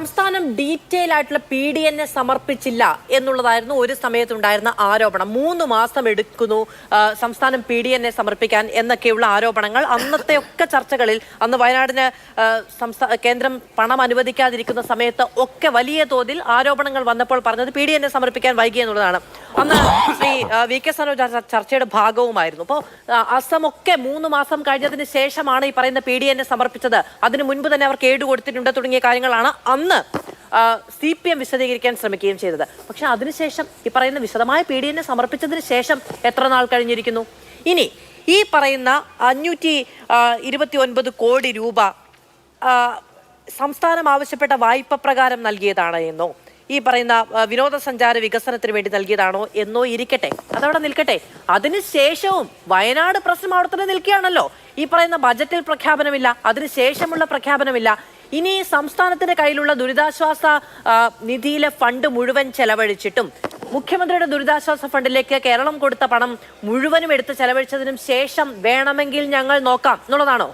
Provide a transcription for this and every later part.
സംസ്ഥാനം ഡീറ്റെയിൽ ആയിട്ടുള്ള P D എന്നെ സമർപ്പിച്ചില്ല എന്നുള്ളതായിരുന്നു ഒരു സമയത്തുണ്ടായിരുന്ന ആരോപണം. മൂന്ന് മാസം എടുക്കുന്നു സംസ്ഥാനം പി ഡി എന്നെ സമർപ്പിക്കാൻ എന്നൊക്കെയുള്ള ആരോപണങ്ങൾ. അന്നത്തെ ഒക്കെ ചർച്ചകളിൽ അന്ന് വയനാടിന് സംസ്ഥാന കേന്ദ്രം പണം അനുവദിക്കാതിരിക്കുന്ന സമയത്ത് ഒക്കെ വലിയ തോതിൽ ആരോപണങ്ങൾ വന്നപ്പോൾ പറഞ്ഞത് പി ഡി എന്നെ സമർപ്പിക്കാൻ വൈകി എന്നുള്ളതാണ്. അന്ന് ശ്രീ വി കെ സനോജ് ചർച്ചയുടെ ഭാഗവുമായിരുന്നു. അപ്പോൾ അസമൊക്കെ മൂന്ന് മാസം കഴിഞ്ഞതിന് ശേഷമാണ് ഈ പറയുന്ന പി ഡി എന്നെ സമർപ്പിച്ചത്. അതിനു മുൻപ് തന്നെ അവർ കേട് കൊടുത്തിട്ടുണ്ട് തുടങ്ങിയ കാര്യങ്ങളാണ് അന്ന് സി പി എം വിശദീകരിക്കാൻ ശ്രമിക്കുകയും ചെയ്തത്. പക്ഷെ അതിനുശേഷം ഈ പറയുന്ന വിശദമായ പി ഡി എന്നെ സമർപ്പിച്ചതിന് ശേഷം എത്ര നാൾ കഴിഞ്ഞിരിക്കുന്നു? ഇനി ഈ പറയുന്ന അഞ്ഞൂറ്റി ഇരുപത്തി ഒൻപത് കോടി രൂപ സംസ്ഥാനം ആവശ്യപ്പെട്ട വായ്പ പ്രകാരം നൽകിയതാണ് എന്നോ ഈ പറയുന്ന വിനോദസഞ്ചാര വികസനത്തിന് വേണ്ടി നൽകിയതാണോ എന്നോ ഇരിക്കട്ടെ. അതവിടെ നിൽക്കട്ടെ. അതിനുശേഷവും വയനാട് പ്രശ്നം അവിടെ തന്നെ നിൽക്കുകയാണല്ലോ. ഈ പറയുന്ന ബജറ്റിൽ പ്രഖ്യാപനമില്ല അതിനുശേഷമുള്ള പ്രഖ്യാപനമില്ല. ഇനി സംസ്ഥാനത്തിന്റെ കയ്യിലുള്ള ദുരിതാശ്വാസ നിധിയിലെ ഫണ്ട് മുഴുവൻ ചെലവഴിച്ചിട്ടും മുഖ്യമന്ത്രിയുടെ ദുരിതാശ്വാസ ഫണ്ടിലേക്ക് കേരളം കൊടുത്ത പണം മുഴുവനും എടുത്ത് ചെലവഴിച്ചതിനും ശേഷം വേണമെങ്കിൽ ഞങ്ങൾ നോക്കാം. എന്നുള്ളതാണോ?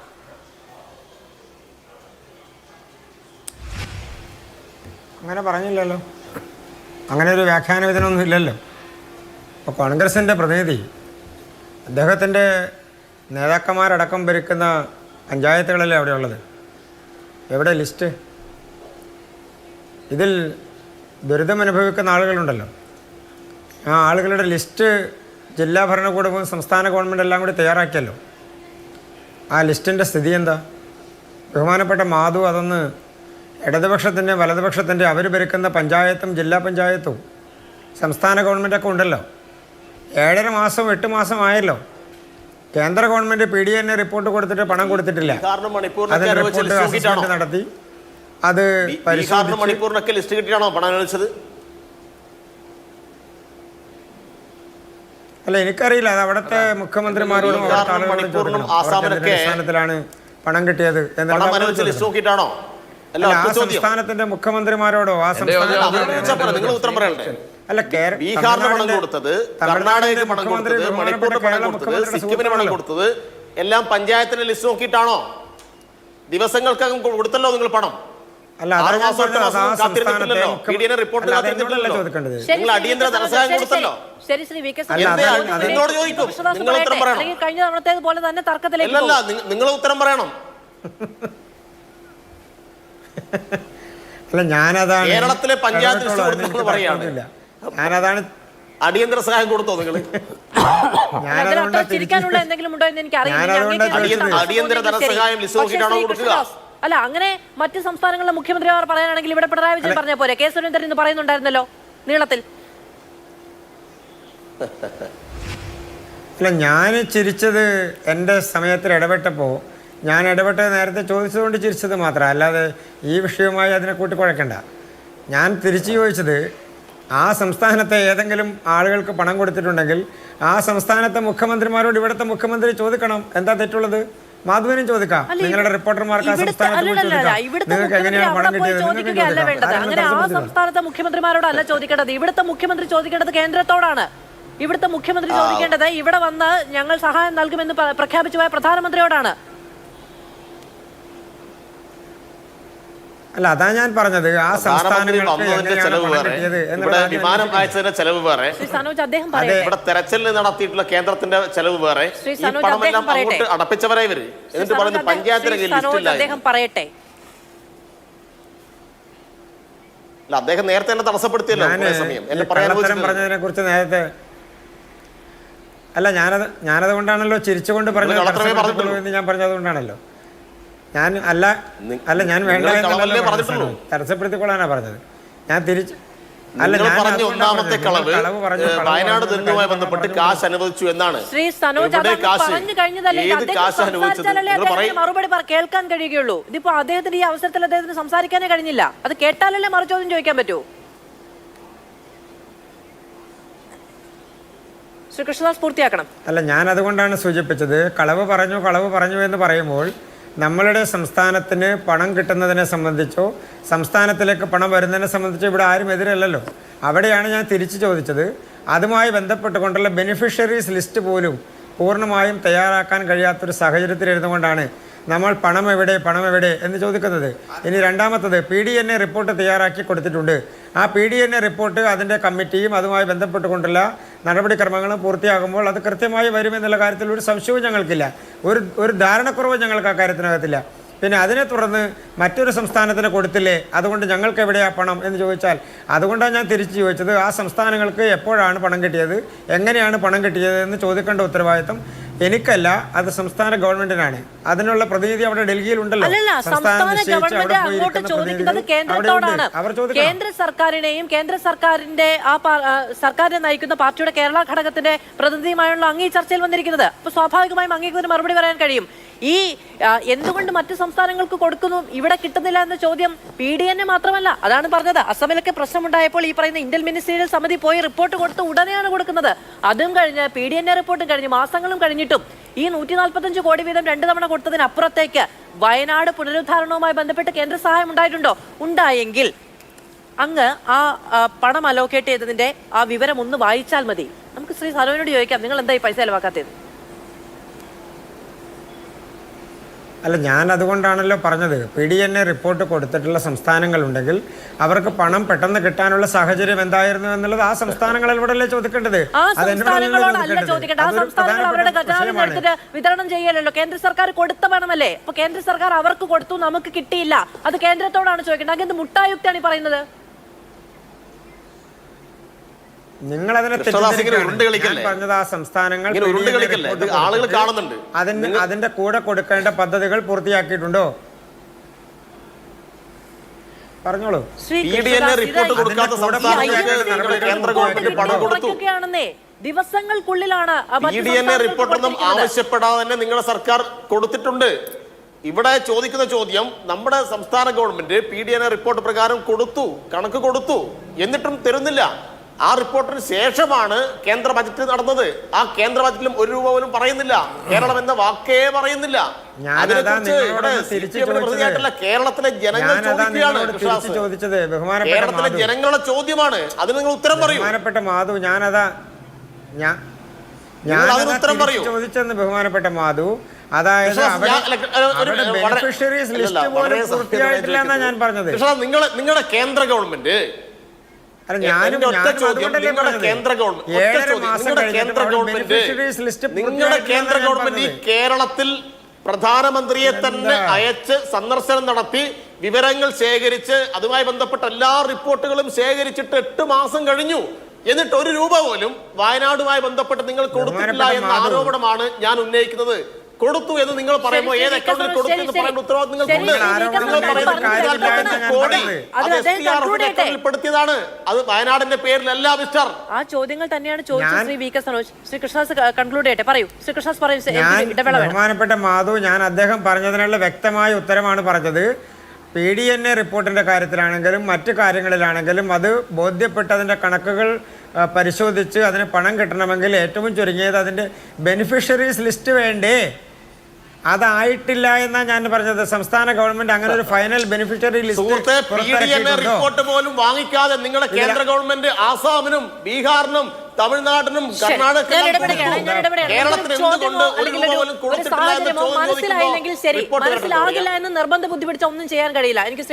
അങ്ങനെ പറഞ്ഞില്ലല്ലോ. അങ്ങനെ ഒരു വ്യാഖ്യാന വിധനമൊന്നും ഇല്ലല്ലോ. അപ്പോൾ കോൺഗ്രസിന്റെ പ്രതിനിധി അദ്ദേഹത്തിന്റെ നേതാക്കന്മാരടക്കം ഭരിക്കുന്ന പഞ്ചായത്തുകളല്ലേ അവിടെ ഉള്ളത്. എവിടെ ലിസ്റ്റ്? ഇതിൽ ദുരിതമനുഭവിക്കുന്ന ആളുകളുണ്ടല്ലോ. ആ ആളുകളുടെ ലിസ്റ്റ് ജില്ലാ ഭരണകൂടവും സംസ്ഥാന ഗവൺമെന്റ് എല്ലാം കൂടി തയ്യാറാക്കിയല്ലോ. ആ ലിസ്റ്റിന്റെ സ്ഥിതി എന്താ? ബഹുമാനപ്പെട്ട മാധു അതൊന്ന് ഇടതുപക്ഷത്തിന്റെ വലതുപക്ഷത്തിന്റെ അവർ ഭരിക്കുന്ന പഞ്ചായത്തും ജില്ലാ പഞ്ചായത്തും സംസ്ഥാന ഗവൺമെന്റൊക്കെ ഉണ്ടല്ലോ. ഏഴര മാസം എട്ട് മാസം ആയല്ലോ. കേന്ദ്ര ഗവൺമെന്റ് പി ഡി എന്നെ റിപ്പോർട്ട് കൊടുത്തിട്ട് പണം കൊടുത്തിട്ടില്ല. അതിന് റിപ്പോർട്ട് ലിസ്റ്റ് നടത്തി. അത് ലിസ്റ്റ് കിട്ടിയാണോ പണം അനുവദിച്ചത് അല്ല എനിക്കറിയില്ല. അത് അവിടുത്തെ മുഖ്യമന്ത്രിമാരോടും അവിടുത്തെ ആളുകളോടും മണിപ്പൂരിനും ചോദിക്കണം അവർക്ക് എന്തിന്റെ അടിസ്ഥാനത്തിലാണ് പണം കിട്ടിയത്. എന്നാണ് ലിസ്റ്റ്. നോക്കിയിട്ടാണോ? ആ സംസ്ഥാനത്തിന്റെ മുഖ്യമന്ത്രിമാരോടോ ആ പോരെ, നിങ്ങൾ ഉത്തരം പറയണ്ടേ? അല്ല ബീഹാറിന് പണം കൊടുത്തത് കർണാടകയ്ക്ക് പണം മുഖ്യമന്ത്രി കൊടുത്തത് ബഹുമാനപ്പെട്ട മണിപ്പൂരിന് പണം കേരള കൊടുത്തത് സിക്കിമിന് പണം കൊടുത്തത് എല്ലാം പഞ്ചായത്തിന്റെ ലിസ്റ്റ് നോക്കിയിട്ടാണോ? ദിവസങ്ങൾക്കകം കൊടുത്തല്ലോ നിങ്ങൾ പണം. നിങ്ങൾ ഉത്തരം പറയണം. അല്ലെങ്കിൽ കഴിഞ്ഞ തവണത്തേത് പോലെ തന്നെ തർക്കത്തിലേക്ക് അല്ലല്ല പോകും. നിങ്ങൾ ഉത്തരം പറയണം അല്ല ഞാനതാണ് കേരളത്തിലെ പഞ്ചായത്ത് പറയാണ്. ഞാനതാണ് അടിയന്തര സഹായം കൊടുത്തോ നിങ്ങൾ. അടിയന്തര ധനസഹായം കൊടുക്കുക? അല്ല അങ്ങനെ മറ്റു സംസ്ഥാനങ്ങളിലെ മുഖ്യമന്ത്രിമാർ പറയാനാണെങ്കിൽ ഇവിടെ പിണറായി വിജയൻ പറഞ്ഞ പോലെ കെ സുരേന്ദ്രൻ ഇന്ന് പറയുന്നുണ്ടായിരുന്നല്ലോ നീളത്തിൽ അല്ല ഞാൻ ചിരിച്ചത് എന്റെ സമയത്തിൽ ഇടപെട്ടപ്പോൾ ഞാൻ ഇടപെട്ടത് നേരത്തെ ചോദിച്ചതുകൊണ്ട് ചിരിച്ചത് മാത്രം. അല്ലാതെ ഈ വിഷയവുമായി അതിനെ കൂട്ടിക്കുഴക്കണ്ട ഞാൻ തിരിച്ചു ചോദിച്ചത് ആ സംസ്ഥാനത്തെ ഏതെങ്കിലും ആളുകൾക്ക് പണം കൊടുത്തിട്ടുണ്ടെങ്കിൽ ആ സംസ്ഥാനത്തെ മുഖ്യമന്ത്രിമാരോട് ഇവിടുത്തെ മുഖ്യമന്ത്രി ചോദിക്കണം. എന്താ തെറ്റുള്ളത്? മാധുവിനും ചോദിക്കാം. നിങ്ങളുടെ റിപ്പോർട്ടർമാർക്ക് ആ സംസ്ഥാനത്ത് പോയി ചോദിക്കാം. ഇവിടുത്തെ നിങ്ങൾക്ക് മുഖ്യമന്ത്രി എങ്ങനെയാണ് അവിടെ പണം കിട്ടിയത്? നിങ്ങൾക്ക് ചോദിക്കാം അങ്ങനെ ആ സംസ്ഥാനത്തെ മുഖ്യമന്ത്രിമാരോടല്ല ചോദിക്കേണ്ടത്. ഇവിടുത്തെ മുഖ്യമന്ത്രി ചോദിക്കേണ്ടത് കേന്ദ്രത്തോടാണ്. ഇവിടുത്തെ മുഖ്യമന്ത്രി ചോദിക്കേണ്ടത് ഇവിടെ വന്ന് ഞങ്ങൾ സഹായം നൽകുമെന്ന് പ്രഖ്യാപിച്ചു പോയ പ്രധാനമന്ത്രിയോടാണ്. അല്ല അതാ ഞാൻ പറഞ്ഞത്. ആ സംസ്ഥാനങ്ങൾക്ക് ചെലവ് പണം വേറെ. ഇവിടെ എന്നുള്ളത് വിമാനം. അയച്ചതിന്റെ ചെലവ് വേറെ. ശ്രീ അദ്ദേഹം പറയട്ടെ. ഇവിടെ തെരച്ചിലിന് നടത്തിയിട്ടുള്ള കേന്ദ്രത്തിന്റെ ചെലവ് വേറെ. പണമെല്ലാം അങ്ങോട്ട് അടപ്പിച്ചവരെ ഇവർ. എന്നിട്ട് പറഞ്ഞു പറയുന്നത് അദ്ദേഹം- പഞ്ചായത്തിന് ലിസ്റ്റ് സനോജ് ഇല്ല അദ്ദേഹം പറയട്ടെ. അല്ല അദ്ദേഹം നേരത്തെ എന്നെ തടസ്സപ്പെടുത്തിയല്ലോ സമയം. എന്നെ പറയാൻ പറഞ്ഞതിനെ കുറിച്ച് നേരത്തെ അല്ല ഞാനത് ഞാനത് കൊണ്ടാണല്ലോ ചിരിച്ചുകൊണ്ട് പറഞ്ഞത്. ഞാൻ പറഞ്ഞത് പറഞ്ഞിട്ടുള്ളൂ. ഞാൻ അല്ല അല്ല ഞാൻ വേണ്ട. തടസ്സപ്പെടുത്തിക്കൊള്ളാനാ പറഞ്ഞത്. ഞാൻ തിരിച്ച് പറഞ്ഞ ഒന്നാമത്തെ കളവ് വയനാട് ദുരന്തവുമായി ബന്ധപ്പെട്ട് കാശ് അനുവദിച്ചു എന്നാണ്. ശ്രീ സനോജ് പറഞ്ഞു കഴിഞ്ഞതല്ലേ. മറുപടി കേൾക്കാൻ കഴിയുകയുള്ളൂ. ഇതിപ്പോ അദ്ദേഹത്തിന് ഈ അവസരത്തിൽ അദ്ദേഹത്തിന് സംസാരിക്കാനേ കഴിഞ്ഞില്ല. അത് കേട്ടാലല്ലേ മറുചോദ്യം ചോദിക്കാൻ പറ്റൂ? ശ്രീകൃഷ്ണദാസ് പൂർത്തിയാക്കണം. അല്ല ഞാൻ അതുകൊണ്ടാണ് സൂചിപ്പിച്ചത്. കളവ് പറഞ്ഞു കളവ് പറഞ്ഞു എന്ന് പറയുമ്പോൾ നമ്മളുടെ സംസ്ഥാനത്തിന് പണം കിട്ടുന്നതിനെ സംബന്ധിച്ചോ സംസ്ഥാനത്തിലേക്ക് പണം വരുന്നതിനെ സംബന്ധിച്ചോ ഇവിടെ ആരും എതിരല്ലല്ലോ. അവിടെയാണ് ഞാൻ തിരിച്ചു ചോദിച്ചത്. അതുമായി ബന്ധപ്പെട്ടുകൊണ്ടുള്ള ബെനിഫിഷ്യറീസ് ലിസ്റ്റ് പോലും പൂർണമായും തയ്യാറാക്കാൻ കഴിയാത്തൊരു സാഹചര്യത്തിൽ കൊണ്ടാണ് നമ്മൾ പണം എവിടെ പണം എവിടെ എന്ന് ചോദിക്കുന്നത്. ഇനി രണ്ടാമത്തത് P D N A report തയ്യാറാക്കി കൊടുത്തിട്ടുണ്ട്. ആ P D N A report അതിന്റെ കമ്മിറ്റിയും അതുമായി ബന്ധപ്പെട്ടുകൊണ്ടുള്ള നടപടിക്രമങ്ങളും പൂർത്തിയാകുമ്പോൾ അത് കൃത്യമായി വരുമെന്നുള്ള കാര്യത്തിൽ ഒരു സംശയവും ഞങ്ങൾക്കില്ല. ഒരു ഒരു ധാരണക്കുറവ് ഞങ്ങൾക്ക് ആ കാര്യത്തിനകത്തില്ല. പിന്നെ അതിനെ തുടർന്ന് മറ്റൊരു സംസ്ഥാനത്തിന് കൊടുത്തില്ലേ? അതുകൊണ്ട് ഞങ്ങൾക്ക് എവിടെയാണ് പണം എന്ന് ചോദിച്ചാൽ അതുകൊണ്ടാണ് ഞാൻ തിരിച്ചു ചോദിച്ചത്. ആ സംസ്ഥാനങ്ങൾക്ക് എപ്പോഴാണ് പണം കിട്ടിയത്? എങ്ങനെയാണ് പണം കിട്ടിയത് എന്ന് ചോദിക്കേണ്ട ഉത്തരവാദിത്തം എനിക്കല്ല അത് സംസ്ഥാന ഗവൺമെന്റിനാണ്. അതിനുള്ള പ്രതിനിധി അവിടെ ഡൽഹിയിൽ ഉണ്ടല്ലോ സംസ്ഥാന ഗവൺമെന്റ് അങ്ങോട്ട് ചോദിക്കുന്നത് കേന്ദ്രത്തോടാണ്. കേന്ദ്ര സർക്കാരിനെയും കേന്ദ്ര സർക്കാരിന്റെ ആ സർക്കാരിനെ നയിക്കുന്ന പാർട്ടിയുടെ കേരള ഘടകത്തിന്റെ പ്രതിനിധിയുമായുള്ള അങ്ങ് ഈ ചർച്ചയിൽ വന്നിരിക്കുന്നത്. അപ്പൊ സ്വാഭാവികമായും അങ്ങേക്ക് ഒരു മറുപടി പറയാൻ കഴിയും. ഈ എന്തുകൊണ്ട് മറ്റു സംസ്ഥാനങ്ങൾക്ക് കൊടുക്കുന്നു? ഇവിടെ കിട്ടുന്നില്ല എന്ന ചോദ്യം പി ഡി എന്നെ മാത്രമല്ല. അതാണ് പറഞ്ഞത്. അസമിലൊക്കെ പ്രശ്നമുണ്ടായപ്പോൾ ഈ പറയുന്ന ഇന്ത്യൻ മിനിസ്റ്റീരിയൽ സമിതി പോയി റിപ്പോർട്ട് കൊടുത്ത് ഉടനെയാണ് കൊടുക്കുന്നത്. അതും കഴിഞ്ഞ് പി ഡി എൻ എ റിപ്പോർട്ടും കഴിഞ്ഞ് മാസങ്ങളും കഴിഞ്ഞിട്ടും ഈ നൂറ്റി നാൽപ്പത്തഞ്ച് കോടി വീതം രണ്ട് തവണ കൊടുത്തതിനപ്പുറത്തേക്ക് വയനാട് പുനരുദ്ധാരണവുമായി ബന്ധപ്പെട്ട് കേന്ദ്ര സഹായം ഉണ്ടായിട്ടുണ്ടോ? ഉണ്ടായെങ്കിൽ അങ്ങ് ആ ആ, പണം അലോക്കേറ്റ് ചെയ്തതിന്റെ ആ വിവരം ഒന്ന് വായിച്ചാൽ മതി. നമുക്ക് ശ്രീ സരോനോട് ചോദിക്കാം. നിങ്ങൾ എന്താ ഈ പൈസ ചെലവാക്കാത്തത്? അല്ല ഞാൻ അതുകൊണ്ടാണല്ലോ പറഞ്ഞത്. P D N A report കൊടുത്തിട്ടുള്ള സംസ്ഥാനങ്ങളുണ്ടെങ്കിൽ അവർക്ക് പണം പെട്ടെന്ന് കിട്ടാനുള്ള സാഹചര്യം എന്തായിരുന്നു എന്നുള്ളത് ആ ചോദിക്കേണ്ടത്? ചോദിക്കേണ്ടത്. ചോദിക്കേണ്ടത്. സംസ്ഥാനങ്ങൾ വിഷയമാണ്. എടുത്തിട്ട് വിതരണം ചെയ്യലല്ലോ. കേന്ദ്ര സർക്കാർ കൊടുത്ത പണമല്ലേ? അപ്പൊ കേന്ദ്ര സർക്കാർ അവർക്ക് കൊടുത്തു നമുക്ക് കിട്ടിയില്ല. അത് കേന്ദ്രത്തോടാണ് ചോദിക്കേണ്ടത്. അങ്ങനെ മുട്ടായുക്തിയാണ് ഈ പറയുന്നത്. നിങ്ങൾ അതിനെ പറഞ്ഞത് ആ സംസ്ഥാനങ്ങൾ ആളുകൾ കാണുന്നുണ്ട്. അതിന് അതിന്റെ കൂടെ കൊടുക്കേണ്ട പദ്ധതികൾ പൂർത്തിയാക്കിയിട്ടുണ്ടോ? പറഞ്ഞോളൂ. റിപ്പോർട്ട് കൊടുക്കാത്ത കേന്ദ്ര. ഗവൺമെന്റ് പണം കൊടുത്തു ദിവസങ്ങൾക്കുള്ളിലാണ് റിപ്പോർട്ടൊന്നും ആവശ്യപ്പെടാതെ തന്നെ നിങ്ങളുടെ സർക്കാർ കൊടുത്തിട്ടുണ്ട്. ഇവിടെ ചോദിക്കുന്ന ചോദ്യം നമ്മുടെ സംസ്ഥാന government P D N A report പ്രകാരം കൊടുത്തു കണക്ക് കൊടുത്തു എന്നിട്ടും തരുന്നില്ല. ആ റിപ്പോർട്ടിന് ശേഷമാണ് കേന്ദ്ര ബജറ്റ് നടന്നത്. ആ കേന്ദ്ര ബജറ്റിലും ഒരു രൂപ പോലും പറയുന്നില്ല. കേരളം എന്ന വാക്കേ പറയുന്നില്ല. കേരളത്തിലെ ജനങ്ങൾ ചോദിക്കുകയാണ് ചോദിച്ചത്. കേരളത്തിലെ ജനങ്ങളുടെ ചോദ്യമാണ്. അതിന് നിങ്ങൾ ഉത്തരം പറയൂ. ബഹുമാനപ്പെട്ട മാധു ഞാനതാ ഞാൻ ചോദിച്ചെന്ന് ബഹുമാനപ്പെട്ട മാധു. അതായത് ബെനിഫിഷ്യറീസ് ലിസ്റ്റ് പോലും പൂർത്തിയായിട്ടില്ല എന്നാ ഞാൻ പറഞ്ഞത്. നിങ്ങളുടെ കേന്ദ്ര ഗവൺമെന്റ് നിങ്ങളുടെ കേന്ദ്ര ഗവൺമെന്റ് ഈ കേരളത്തിൽ പ്രധാനമന്ത്രിയെ തന്നെ അയച്ച് സന്ദർശനം നടത്തി വിവരങ്ങൾ ശേഖരിച്ച് അതുമായി ബന്ധപ്പെട്ട എല്ലാ റിപ്പോർട്ടുകളും ശേഖരിച്ചിട്ട് എട്ട് മാസം കഴിഞ്ഞു. എന്നിട്ട് ഒരു രൂപ പോലും വയനാടുമായി ബന്ധപ്പെട്ട് നിങ്ങൾ കൊടുത്തിട്ടില്ല എന്ന ആരോപണമാണ് ഞാൻ ഉന്നയിക്കുന്നത്. കൊടുത്തു എന്ന് നിങ്ങൾ പറയുമ്പോൾ ഏത് അക്കൗണ്ടിൽ കൊടുത്തു എന്ന് പറയുന്ന ഉത്തരവാദിത്വം നിങ്ങൾക്കുണ്ട് നിങ്ങൾ ഇരുപത്തിരണ്ട് കോടി അത് എസ് ടി ആർ പെടുത്തിയതാണ് അത് വയനാടിന്റെ പേരിലല്ല മിസ്റ്റർ. ആ ചോദ്യങ്ങൾ തന്നെയാണ് ചോദിച്ചത് Shri V K Sanoj. Shri Krishnadas conclude ചെയ്യട്ടെ. പറയൂ. ശ്രീ കൃഷ്ണദാസ് പറയൂ ബഹുമാനപ്പെട്ട മാധു ഞാൻ അദ്ദേഹം പറഞ്ഞതിനുള്ള വ്യക്തമായ ഉത്തരമാണ് പറഞ്ഞത്. പി ഡി എൻ എ റിപ്പോർട്ടിന്റെ കാര്യത്തിലാണെങ്കിലും മറ്റു കാര്യങ്ങളിലാണെങ്കിലും അത് ബോധ്യപ്പെട്ടതിന്റെ കണക്കുകൾ പരിശോധിച്ച് അതിന് പണം കിട്ടണമെങ്കിൽ ഏറ്റവും ചുരുങ്ങിയത് അതിന്റെ ബെനിഫിഷ്യറീസ് ലിസ്റ്റ് വേണ്ടേ? അതായിട്ടില്ല എന്നാണ് ഞാൻ പറഞ്ഞത്. സംസ്ഥാന ഗവൺമെന്റ് അങ്ങനെ ഒരു ഫൈനൽ ബെനിഫിഷ്യറി ലിസ്റ്റ് റിപ്പോർട്ട് പോലും വാങ്ങിക്കാതെ നിങ്ങളുടെ കേന്ദ്ര ഗവൺമെന്റ് ആസാമിനും ബീഹാറിനും ഇടപെടുകയാണ്, കർണാടകത്തിനും മനസ്സിലായില്ലെങ്കിൽ ശരി. മനസ്സിലാകില്ല എന്ന് നിർബന്ധ ബുദ്ധി പിടിച്ച ഒന്നും ചെയ്യാൻ കഴിയില്ല. എനിക്ക്